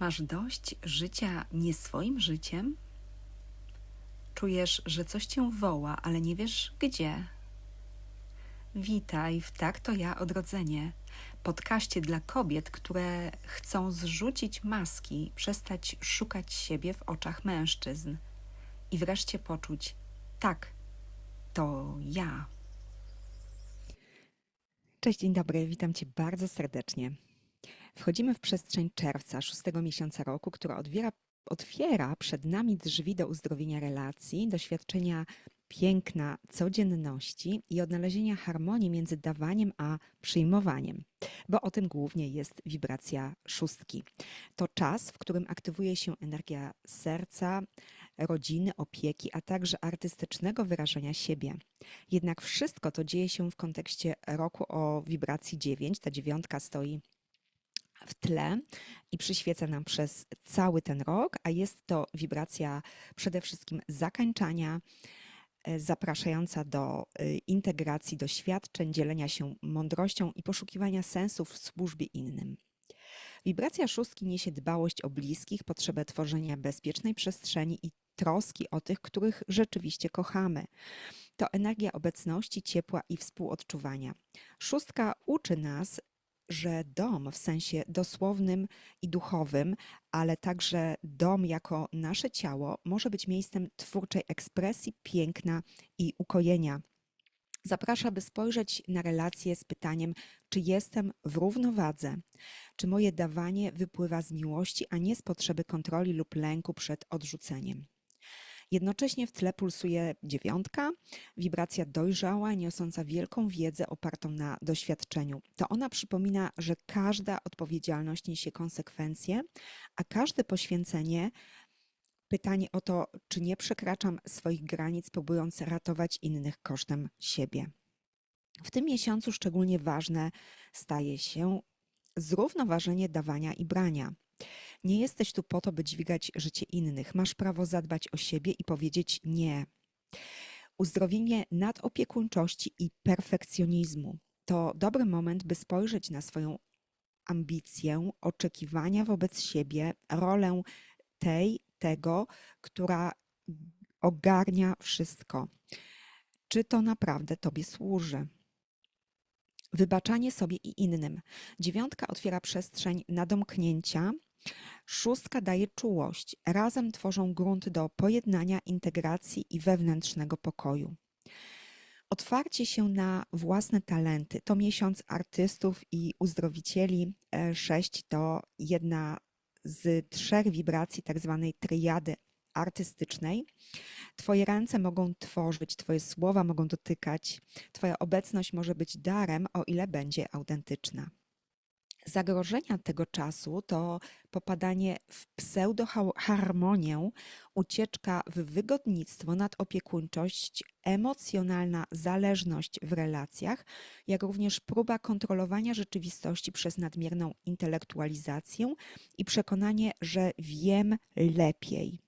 Masz dość życia nie swoim życiem? Czujesz, że coś cię woła, ale nie wiesz gdzie. Witaj w Tak to ja odrodzenie, podcaście dla kobiet, które chcą zrzucić maski, przestać szukać siebie w oczach mężczyzn i wreszcie poczuć: tak, to ja. Cześć, dzień dobry, witam Cię bardzo serdecznie. Wchodzimy w przestrzeń czerwca, szóstego miesiąca roku, która otwiera, otwiera przed nami drzwi do uzdrowienia relacji, doświadczenia piękna codzienności i odnalezienia harmonii między dawaniem a przyjmowaniem, bo o tym głównie jest wibracja szóstki. To czas, w którym aktywuje się energia serca, rodziny, opieki, a także artystycznego wyrażenia siebie. Jednak wszystko to dzieje się w kontekście roku o wibracji 9. Ta dziewiątka stoi w tle i przyświeca nam przez cały ten rok, a jest to wibracja przede wszystkim zakańczania, e, zapraszająca do e, integracji doświadczeń, dzielenia się mądrością i poszukiwania sensów w służbie innym. Wibracja szóstki niesie dbałość o bliskich, potrzebę tworzenia bezpiecznej przestrzeni i troski o tych, których rzeczywiście kochamy. To energia obecności, ciepła i współodczuwania. Szóstka uczy nas, że dom w sensie dosłownym i duchowym, ale także dom jako nasze ciało może być miejscem twórczej ekspresji, piękna i ukojenia. Zaprasza, by spojrzeć na relacje z pytaniem, czy jestem w równowadze, czy moje dawanie wypływa z miłości, a nie z potrzeby kontroli lub lęku przed odrzuceniem. Jednocześnie w tle pulsuje dziewiątka, wibracja dojrzała, niosąca wielką wiedzę opartą na doświadczeniu. To ona przypomina, że każda odpowiedzialność niesie konsekwencje, a każde poświęcenie pytanie o to, czy nie przekraczam swoich granic, próbując ratować innych kosztem siebie. W tym miesiącu szczególnie ważne staje się zrównoważenie dawania i brania. Nie jesteś tu po to, by dźwigać życie innych. Masz prawo zadbać o siebie i powiedzieć nie. Uzdrowienie nadopiekuńczości i perfekcjonizmu to dobry moment, by spojrzeć na swoją ambicję, oczekiwania wobec siebie, rolę tej, tego, która ogarnia wszystko. Czy to naprawdę Tobie służy? Wybaczanie sobie i innym. Dziewiątka otwiera przestrzeń na domknięcia, Szóstka daje czułość. Razem tworzą grunt do pojednania, integracji i wewnętrznego pokoju. Otwarcie się na własne talenty. To miesiąc artystów i uzdrowicieli. E, sześć to jedna z trzech wibracji tak zwanej triady artystycznej. Twoje ręce mogą tworzyć, Twoje słowa mogą dotykać, Twoja obecność może być darem, o ile będzie autentyczna. Zagrożenia tego czasu to popadanie w pseudoharmonię, ucieczka w wygodnictwo, nadopiekuńczość, emocjonalna zależność w relacjach, jak również próba kontrolowania rzeczywistości przez nadmierną intelektualizację i przekonanie, że wiem lepiej.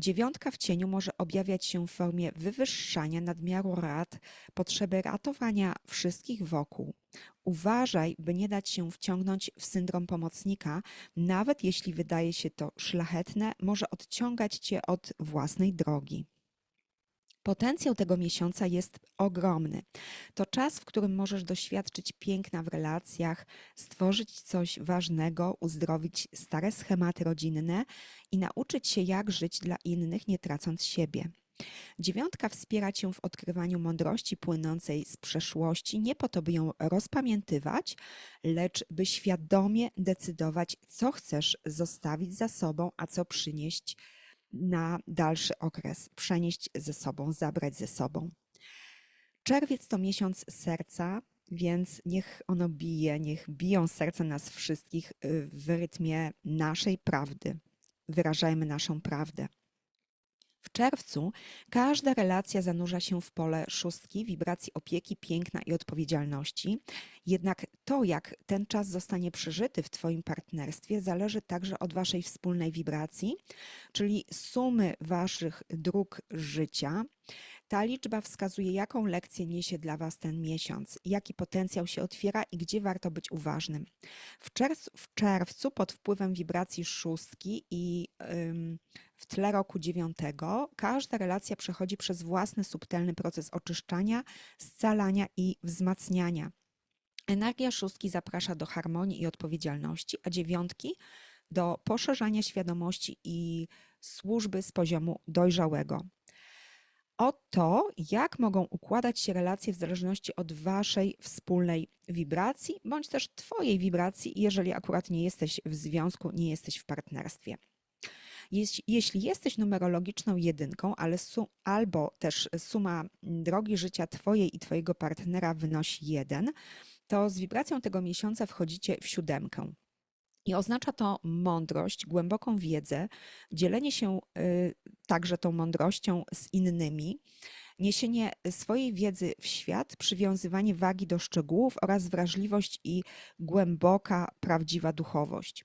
Dziewiątka w cieniu może objawiać się w formie wywyższania nadmiaru rad, potrzeby ratowania wszystkich wokół. Uważaj, by nie dać się wciągnąć w syndrom pomocnika, nawet jeśli wydaje się to szlachetne, może odciągać cię od własnej drogi. Potencjał tego miesiąca jest ogromny. To czas, w którym możesz doświadczyć piękna w relacjach, stworzyć coś ważnego, uzdrowić stare schematy rodzinne i nauczyć się, jak żyć dla innych, nie tracąc siebie. Dziewiątka wspiera cię w odkrywaniu mądrości płynącej z przeszłości, nie po to, by ją rozpamiętywać, lecz by świadomie decydować, co chcesz zostawić za sobą, a co przynieść na dalszy okres, przenieść ze sobą, zabrać ze sobą. Czerwiec to miesiąc serca, więc niech ono bije, niech biją serce nas wszystkich y, w rytmie naszej prawdy. Wyrażajmy naszą prawdę. W czerwcu każda relacja zanurza się w pole szóstki, wibracji opieki, piękna i odpowiedzialności. Jednak to, jak ten czas zostanie przeżyty w Twoim partnerstwie, zależy także od Waszej wspólnej wibracji, czyli sumy Waszych dróg życia. Ta liczba wskazuje, jaką lekcję niesie dla Was ten miesiąc, jaki potencjał się otwiera i gdzie warto być uważnym. W czerwcu, w czerwcu pod wpływem wibracji szóstki i ym, w tle roku dziewiątego każda relacja przechodzi przez własny subtelny proces oczyszczania, scalania i wzmacniania. Energia szóstki zaprasza do harmonii i odpowiedzialności, a dziewiątki do poszerzania świadomości i służby z poziomu dojrzałego. O to, jak mogą układać się relacje w zależności od Waszej wspólnej wibracji, bądź też Twojej wibracji, jeżeli akurat nie jesteś w związku, nie jesteś w partnerstwie. Jeś- Jeśli jesteś numerologiczną jedynką, ale su- albo też suma drogi życia Twojej i Twojego partnera wynosi jeden, to z wibracją tego miesiąca wchodzicie w siódemkę. I oznacza to mądrość, głęboką wiedzę, dzielenie się y, także tą mądrością z innymi, niesienie swojej wiedzy w świat, przywiązywanie wagi do szczegółów oraz wrażliwość i głęboka, prawdziwa duchowość.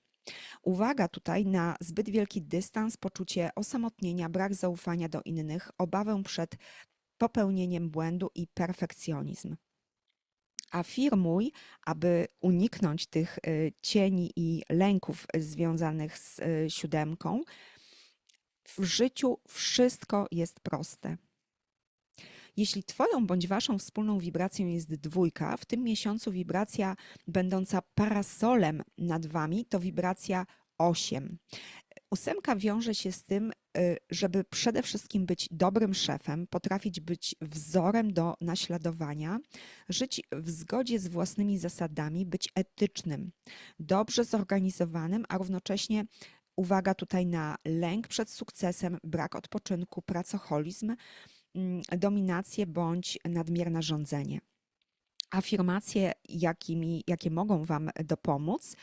Uwaga tutaj na zbyt wielki dystans, poczucie osamotnienia, brak zaufania do innych, obawę przed popełnieniem błędu i perfekcjonizm. Afirmuj, aby uniknąć tych y, cieni i lęków związanych z y, siódemką. W życiu wszystko jest proste. Jeśli Twoją bądź Waszą wspólną wibracją jest dwójka, w tym miesiącu wibracja będąca parasolem nad Wami to wibracja 8. Ósemka wiąże się z tym, żeby przede wszystkim być dobrym szefem, potrafić być wzorem do naśladowania, żyć w zgodzie z własnymi zasadami, być etycznym, dobrze zorganizowanym, a równocześnie uwaga tutaj na lęk przed sukcesem, brak odpoczynku, pracoholizm, mm, dominację bądź nadmierne rządzenie. Afirmacje, jakimi, jakie mogą Wam dopomóc,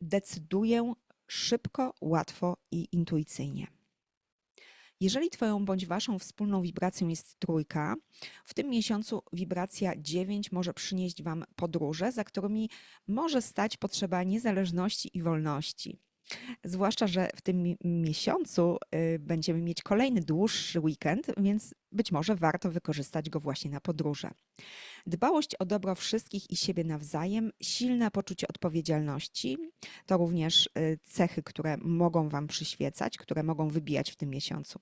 decyduję szybko, łatwo i intuicyjnie. Jeżeli Twoją bądź Waszą wspólną wibracją jest trójka, w tym miesiącu wibracja 9 może przynieść Wam podróże, za którymi może stać potrzeba niezależności i wolności. Zwłaszcza, że w tym mi- miesiącu y, będziemy mieć kolejny dłuższy weekend, więc być może warto wykorzystać go właśnie na podróże. Dbałość o dobro wszystkich i siebie nawzajem, silne poczucie odpowiedzialności to również y, cechy, które mogą Wam przyświecać, które mogą wybijać w tym miesiącu.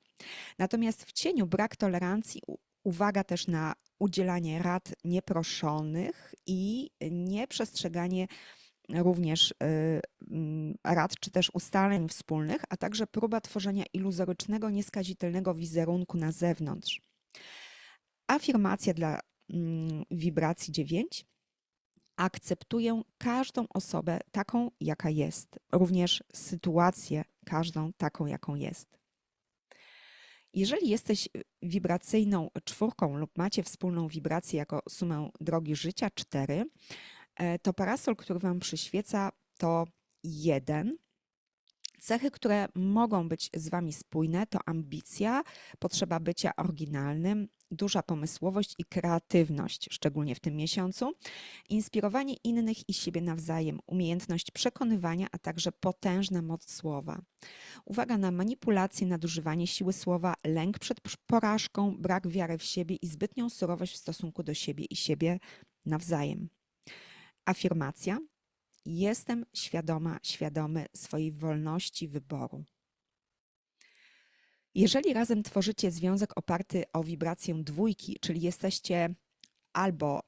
Natomiast w cieniu brak tolerancji, uwaga też na udzielanie rad nieproszonych i nieprzestrzeganie również y, mm, rad czy też ustaleń wspólnych, a także próba tworzenia iluzorycznego, nieskazitelnego wizerunku na zewnątrz. Afirmacja dla mm, wibracji 9. Akceptuję każdą osobę taką, jaka jest, również sytuację każdą taką, jaką jest. Jeżeli jesteś wibracyjną czwórką lub macie wspólną wibrację jako sumę drogi życia 4, e, to parasol, który Wam przyświeca, to jeden. Cechy, które mogą być z Wami spójne, to ambicja, potrzeba bycia oryginalnym, duża pomysłowość i kreatywność, szczególnie w tym miesiącu, inspirowanie innych i siebie nawzajem, umiejętność przekonywania, a także potężna moc słowa. Uwaga na manipulację, nadużywanie siły słowa, lęk przed porażką, brak wiary w siebie i zbytnią surowość w stosunku do siebie i siebie nawzajem. Afirmacja. Jestem świadoma, świadomy swojej wolności wyboru. Jeżeli razem tworzycie związek oparty o wibrację dwójki, czyli jesteście albo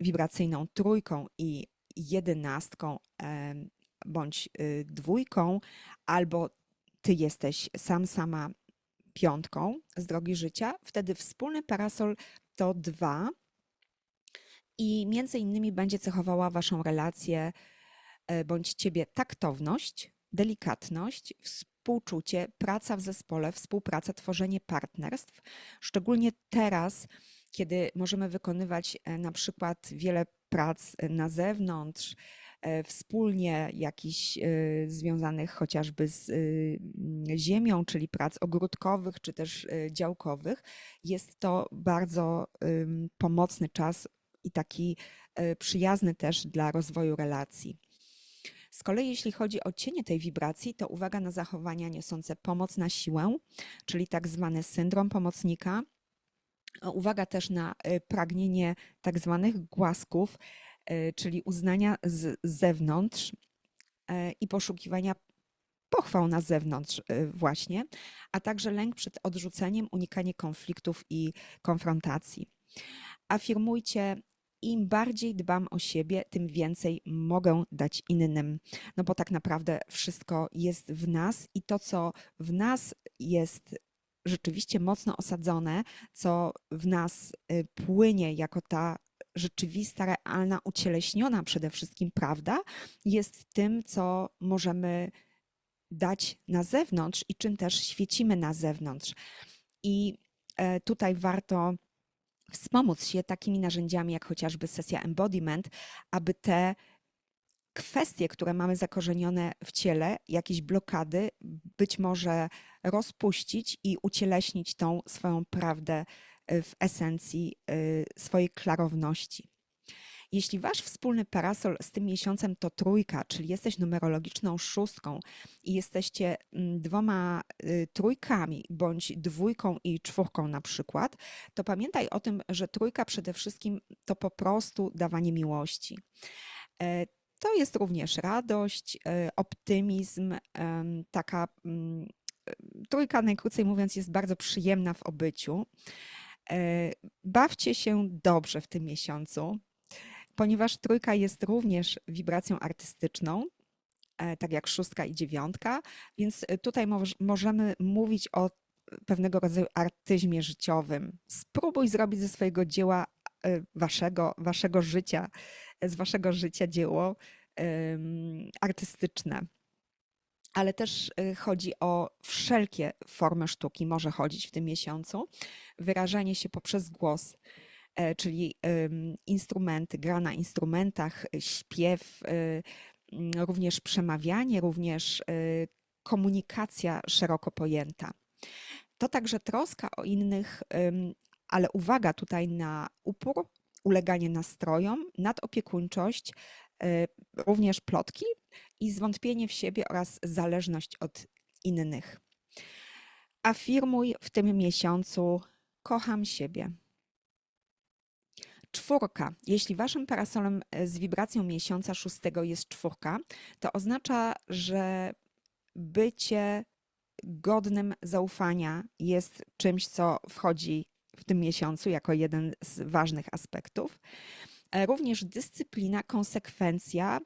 wibracyjną trójką i jedenastką, bądź y, dwójką, albo ty jesteś sam sama piątką z drogi życia, wtedy wspólny parasol to dwa i między innymi będzie cechowała waszą relację e, bądź ciebie taktowność, delikatność, współczucie, praca w zespole, współpraca, tworzenie partnerstw. Szczególnie teraz, kiedy możemy wykonywać e, na przykład wiele prac e, na zewnątrz, wspólnie jakichś związanych chociażby z mm, ziemią, czyli prac ogródkowych czy też działkowych, jest to bardzo pomocny czas i taki e, przyjazny też dla rozwoju relacji. Z kolei jeśli chodzi o cienie tej wibracji, to uwaga na zachowania niosące pomoc na siłę, czyli tak zwany syndrom pomocnika, Uwaga też na y, pragnienie tak zwanych głasków, y, czyli uznania z zewnątrz i poszukiwania pochwał na zewnątrz właśnie, a także lęk przed odrzuceniem, unikanie konfliktów i konfrontacji. Afirmujcie, im bardziej dbam o siebie, tym więcej mogę dać innym. No bo tak naprawdę wszystko jest w nas i to, co w nas jest rzeczywiście mocno osadzone, co w nas y, płynie jako ta rzeczywista, realna, ucieleśniona przede wszystkim prawda, jest tym, co możemy dać na zewnątrz i czym też świecimy na zewnątrz. I e, tutaj warto wspomóc się takimi narzędziami, jak chociażby sesja embodiment, aby te kwestie, które mamy zakorzenione w ciele, jakieś blokady, być może rozpuścić i ucieleśnić tą swoją prawdę y, w esencji y, swojej klarowności. Jeśli wasz wspólny parasol z tym miesiącem to trójka, czyli jesteś numerologiczną szóstką i jesteście mm, dwoma y, trójkami, bądź dwójką i czwórką na przykład, to pamiętaj o tym, że trójka przede wszystkim to po prostu dawanie miłości. E, To jest również radość, e, optymizm, taka mm, e, trójka, najkrócej mówiąc, jest bardzo przyjemna w obyciu. Bawcie się dobrze w tym miesiącu ponieważ trójka jest również wibracją artystyczną, e, tak jak szóstka i dziewiątka, więc e, tutaj moż- możemy mówić o pewnego rodzaju artyzmie życiowym. Spróbuj zrobić ze swojego dzieła, e, waszego, waszego życia, z waszego życia dzieło artystyczne. Ale też e, chodzi o wszelkie formy sztuki, może chodzić w tym miesiącu. Wyrażanie się poprzez głos, e, czyli em, instrumenty, gra na instrumentach, e, śpiew, e, również przemawianie, również e, komunikacja szeroko pojęta. To także troska o innych, ale uwaga tutaj na upór, uleganie nastrojom, nadopiekuńczość, e, również plotki i zwątpienie w siebie oraz zależność od innych. Afirmuj w tym miesiącu: kocham siebie. Czwórka. Jeśli waszym parasolem e, z wibracją miesiąca szóstego jest czwórka, to oznacza, że bycie godnym zaufania jest czymś, co wchodzi w tym miesiącu jako jeden z ważnych aspektów. E, Również dyscyplina, konsekwencja.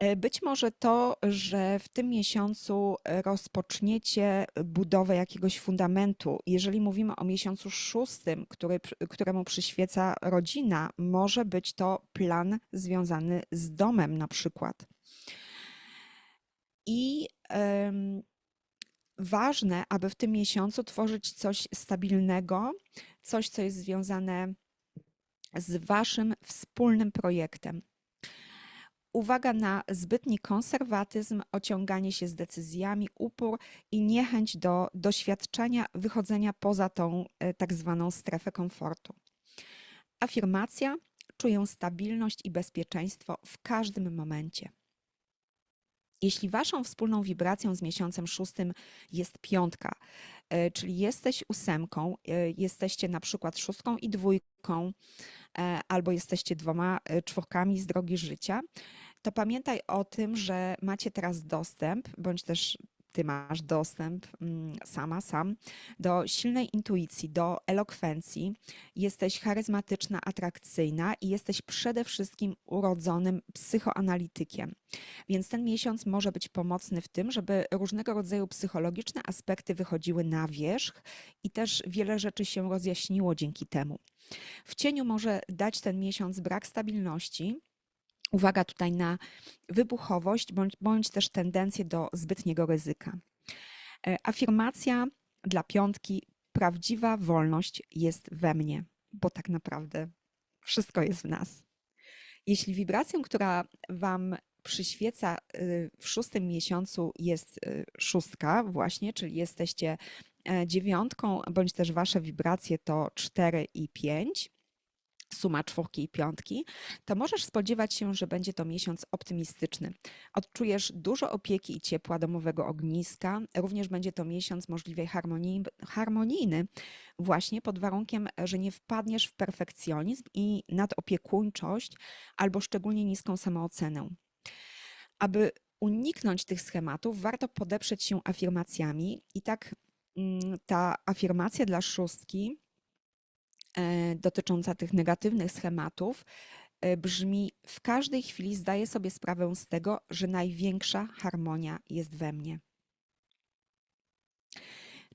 E, Być może to, że w tym miesiącu e, rozpoczniecie budowę jakiegoś fundamentu. Jeżeli mówimy o miesiącu szóstym, który, któremu przyświeca rodzina, może być to plan związany z domem na przykład. I em, ważne, aby w tym miesiącu tworzyć coś stabilnego, coś, co jest związane z waszym wspólnym projektem. Uwaga na zbytni konserwatyzm, ociąganie się z decyzjami, upór i niechęć do doświadczenia wychodzenia poza tą e, tak zwaną strefę komfortu. Afirmacja: czuję stabilność i bezpieczeństwo w każdym momencie. Jeśli waszą wspólną wibracją z miesiącem szóstym jest piątka, e, czyli jesteś ósemką, e, jesteście na przykład szóstką i dwójką, e, albo jesteście dwoma czwórkami z drogi życia, to pamiętaj o tym, że macie teraz dostęp, bądź też ty masz dostęp mm, sama, sam do silnej intuicji, do elokwencji. Jesteś charyzmatyczna, atrakcyjna i jesteś przede wszystkim urodzonym psychoanalitykiem. Więc ten miesiąc może być pomocny w tym, żeby różnego rodzaju psychologiczne aspekty wychodziły na wierzch i też wiele rzeczy się rozjaśniło dzięki temu. W cieniu może dać ten miesiąc brak stabilności. Uwaga tutaj na wybuchowość bądź, bądź też tendencję do zbytniego ryzyka. E, Afirmacja dla piątki: prawdziwa wolność jest we mnie, bo tak naprawdę wszystko jest w nas. Jeśli wibracją, która Wam przyświeca y, w szóstym miesiącu jest y, szóstka, właśnie, czyli jesteście e, dziewiątką, bądź też Wasze wibracje to 4 i 5, suma czwórki i piątki, to możesz spodziewać się, że będzie to miesiąc optymistyczny. Odczujesz dużo opieki i ciepła domowego ogniska. Również będzie to miesiąc możliwie harmonii, harmonijny, właśnie pod warunkiem, że nie wpadniesz w perfekcjonizm i nadopiekuńczość albo szczególnie niską samoocenę. Aby uniknąć tych schematów, warto podeprzeć się afirmacjami i tak mm, ta afirmacja dla szóstki dotycząca tych negatywnych schematów e, brzmi: W każdej chwili zdaję sobie sprawę z tego, że największa harmonia jest we mnie.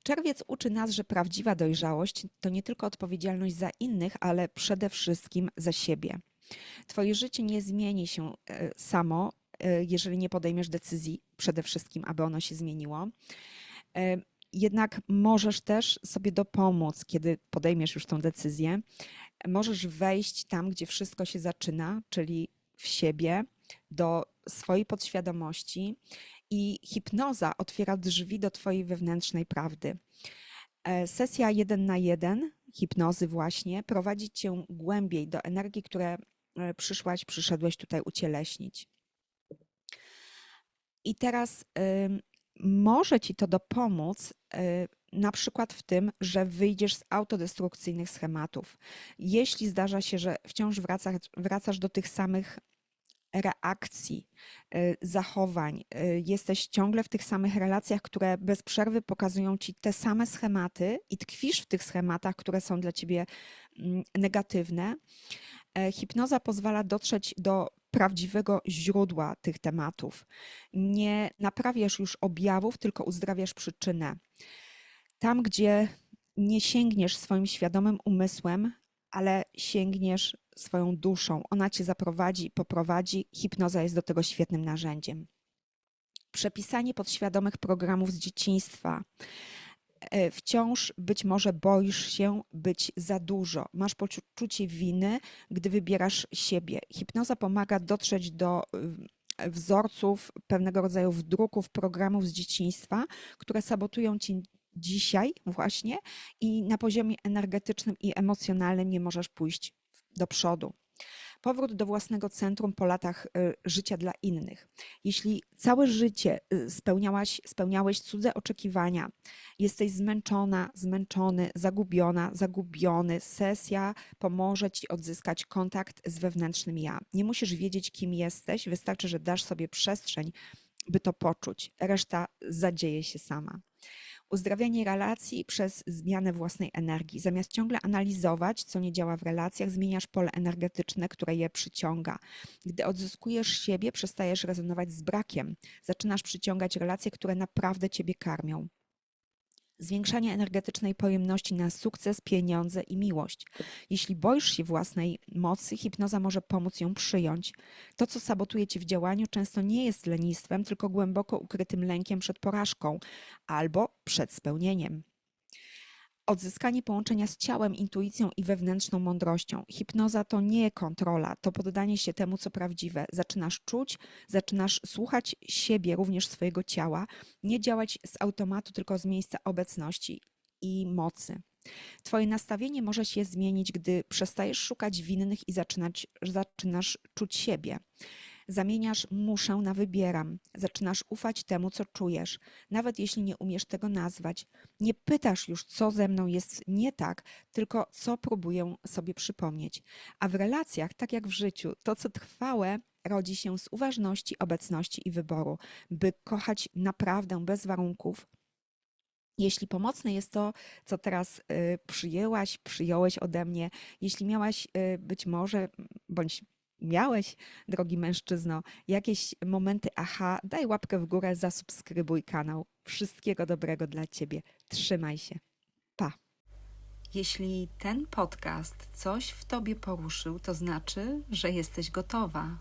Czerwiec uczy nas, że prawdziwa dojrzałość to nie tylko odpowiedzialność za innych, ale przede wszystkim za siebie. Twoje życie nie zmieni się e, samo, e, jeżeli nie podejmiesz decyzji przede wszystkim, aby ono się zmieniło. Jednak możesz też sobie dopomóc, kiedy podejmiesz już tą decyzję. Możesz wejść tam, gdzie wszystko się zaczyna, czyli w siebie, do swojej podświadomości i hipnoza otwiera drzwi do Twojej wewnętrznej prawdy. E, Sesja jeden na jeden hipnozy właśnie prowadzi Cię głębiej do energii, które e, przyszłaś, przyszedłeś tutaj ucieleśnić. I teraz może Ci to dopomóc y, na przykład w tym, że wyjdziesz z autodestrukcyjnych schematów. Jeśli zdarza się, że wciąż wracasz, wracasz do tych samych reakcji, y, zachowań, y, jesteś ciągle w tych samych relacjach, które bez przerwy pokazują ci te same schematy i tkwisz w tych schematach, które są dla ciebie mm, negatywne. E, Hipnoza pozwala dotrzeć do prawdziwego źródła tych tematów. Nie naprawiasz już objawów, tylko uzdrawiasz przyczynę. Tam, gdzie nie sięgniesz swoim świadomym umysłem, ale sięgniesz swoją duszą. Ona cię zaprowadzi, poprowadzi. Hipnoza jest do tego świetnym narzędziem. Przepisanie podświadomych programów z dzieciństwa. E, Wciąż być może boisz się być za dużo, masz poczucie winy, gdy wybierasz siebie. Hipnoza pomaga dotrzeć do y, wzorców, pewnego rodzaju wdruków, programów z dzieciństwa, które sabotują ci dzisiaj właśnie i na poziomie energetycznym i emocjonalnym nie możesz pójść do przodu. Powrót do własnego centrum po latach y, życia dla innych. Jeśli całe życie y, spełniałaś, spełniałeś cudze oczekiwania, jesteś zmęczona, zmęczony, zagubiona, zagubiony, sesja pomoże ci odzyskać kontakt z wewnętrznym ja. Nie musisz wiedzieć, kim jesteś, wystarczy, że dasz sobie przestrzeń, by to poczuć. Reszta zadzieje się sama. Uzdrawianie relacji przez zmianę własnej energii. Zamiast ciągle analizować, co nie działa w relacjach, zmieniasz pole energetyczne, które je przyciąga. Gdy odzyskujesz siebie, przestajesz rezonować z brakiem. Zaczynasz przyciągać relacje, które naprawdę ciebie karmią. Zwiększanie energetycznej pojemności na sukces, pieniądze i miłość. Jeśli boisz się własnej mocy, hipnoza może pomóc ją przyjąć. To, co sabotuje ci w działaniu, często nie jest lenistwem, tylko głęboko ukrytym lękiem przed porażką albo przed spełnieniem. Odzyskanie połączenia z ciałem, intuicją i wewnętrzną mądrością. Hipnoza to nie kontrola, to poddanie się temu, co prawdziwe. Zaczynasz czuć, zaczynasz słuchać siebie, również swojego ciała, nie działać z automatu, tylko z miejsca obecności i mocy. Twoje nastawienie może się zmienić, gdy przestajesz szukać winnych i zaczynać, zaczynasz czuć siebie. Zamieniasz muszę na wybieram. Zaczynasz ufać temu, co czujesz, nawet jeśli nie umiesz tego nazwać. Nie pytasz już, co ze mną jest nie tak, tylko co próbuję sobie przypomnieć. A w relacjach, tak jak w życiu, to, co trwałe, rodzi się z uważności, obecności i wyboru, by kochać naprawdę bez warunków. Jeśli pomocne jest to, co teraz y, przyjęłaś, przyjąłeś ode mnie, jeśli miałaś y, być może, bądź miałeś, drogi mężczyzno, jakieś momenty aha, daj łapkę w górę, zasubskrybuj kanał. Wszystkiego dobrego dla Ciebie. Trzymaj się. Pa. Jeśli ten podcast coś w tobie poruszył, to znaczy, że jesteś gotowa.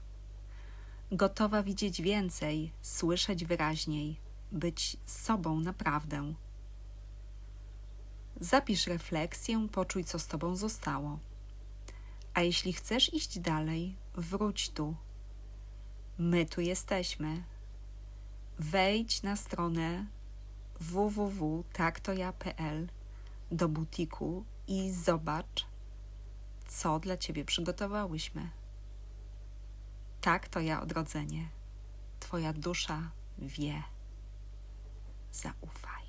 Gotowa widzieć więcej, słyszeć wyraźniej, być sobą naprawdę. Zapisz refleksję, poczuj, co z tobą zostało. A jeśli chcesz iść dalej, wróć tu. My tu jesteśmy. Wejdź na stronę www.taktoja.pl do butiku i zobacz, co dla ciebie przygotowałyśmy. Tak to ja odrodzenie. Twoja dusza wie. Zaufaj.